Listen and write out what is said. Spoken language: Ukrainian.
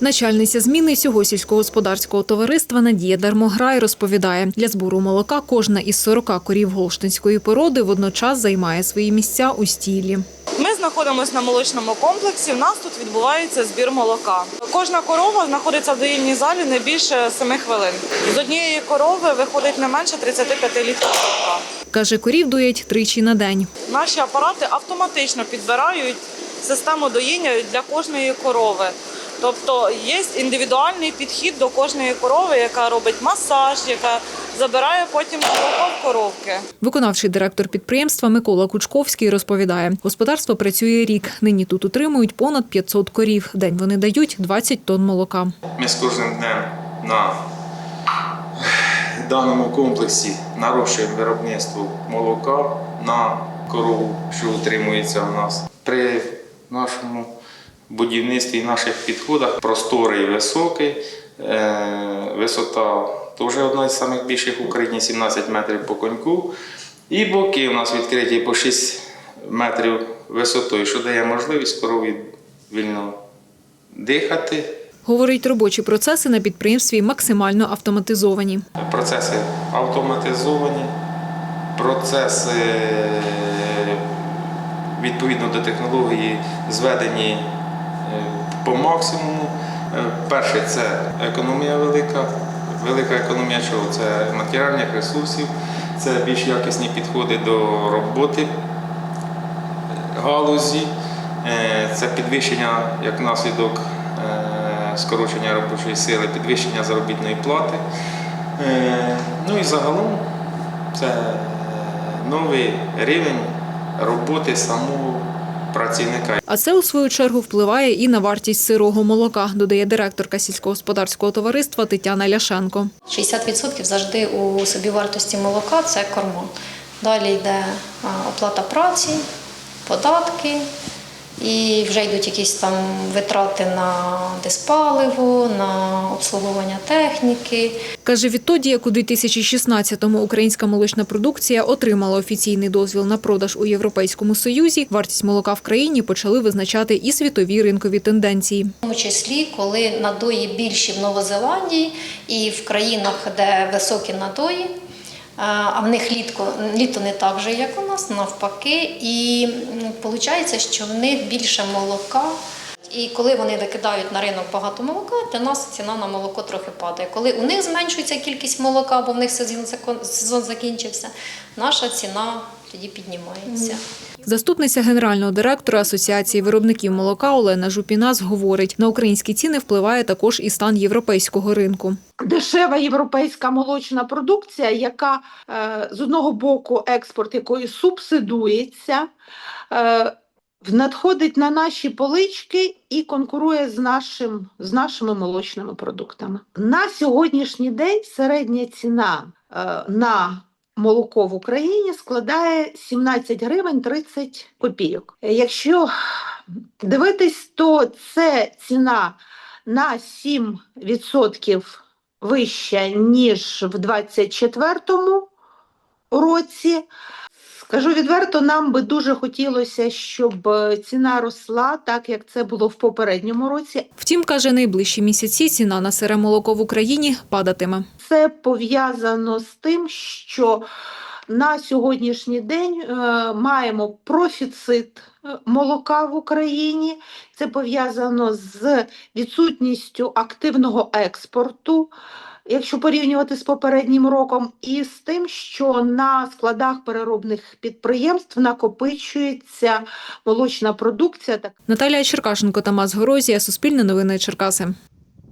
Начальниця зміни всього сільськогосподарського товариства Надія Дармограй розповідає, для збору молока кожна із 40 корів голштинської породи водночас займає свої місця у стілі. Ми знаходимося на молочному комплексі. У нас тут відбувається збір молока. Кожна корова знаходиться в доїльній залі не більше 7 хвилин. З однієї корови виходить не менше 35 літрів молока. Каже, корів доять тричі на день. Наші апарати автоматично підбирають систему доїння для кожної корови. Тобто є індивідуальний підхід до кожної корови, яка робить масаж, яка забирає потім молоко в коровки. Виконавчий директор підприємства Микола Кучковський розповідає, господарство працює рік. Нині тут утримують понад 500 корів. В День вони дають 20 тонн молока. Ми з кожним днем на даному комплексі нарощуємо виробництво молока на корову, що утримується у нас. При нашому будівництві і наших підходах просторий високий, е, висота теж одна з найбільших в Україні 17 метрів по коньку. І боки у нас відкриті по 6 метрів висотою, що дає можливість корові вільно дихати, Говорить, робочі процеси на підприємстві максимально автоматизовані. Процеси автоматизовані, процеси відповідно до технології зведені по максимуму. Е, Перше це економія велика. Велика економія чого? Це матеріальних ресурсів, це більш якісні підходи до роботи галузі, Е, це підвищення як наслідок е, скорочення робочої сили, підвищення заробітної плати. Ну і загалом це новий рівень роботи самого працівника. А це у свою чергу впливає і на вартість сирого молока, додає директорка сільськогосподарського товариства Тетяна Ляшенко. 60% завжди у собівартості молока це корма. Далі йде оплата праці, податки, і вже йдуть якісь там витрати на диспаливо, на обслуговування техніки. Каже, відтоді, як у 2016-му українська молочна продукція отримала офіційний дозвіл на продаж у Європейському Союзі, вартість молока в країні почали визначати і світові ринкові тенденції. В тому числі, коли надої більші в Новозеландії і в країнах, де високі надої, а в них літко, літо не так же, як у нас, навпаки. І виходить, що в них більше молока. І коли вони викидають на ринок багато молока, для нас ціна на молоко трохи падає. Коли у них зменшується кількість молока, бо в них сезон закінчився, наша ціна тоді піднімається. Заступниця генерального директора Асоціації виробників молока Олена Жупінас говорить, на українські ціни впливає також і стан європейського ринку. дешева європейська молочна продукція, яка е, з одного боку експорт якої субсидується, е, надходить на наші полички і конкурує з, нашим, з нашими молочними продуктами. На сьогоднішній день середня ціна е, на молоко в Україні складає 17 гривень 30 копійок. Якщо дивитись, то це ціна на 7% вища, ніж в 24-му році. Скажу відверто, нам би дуже хотілося, щоб е, ціна росла так, як це було в попередньому році. Втім, каже, найближчі місяці ціна на сире молоко в Україні падатиме. Це пов'язано з тим, що на сьогоднішній день е, маємо профіцит е, молока в Україні. Це пов'язано з відсутністю активного експорту, якщо порівнювати з попереднім роком, і з тим, що на складах переробних підприємств накопичується молочна продукція. Наталія Черкашенко, Тамас Горозія, Суспільне новини Черкаси.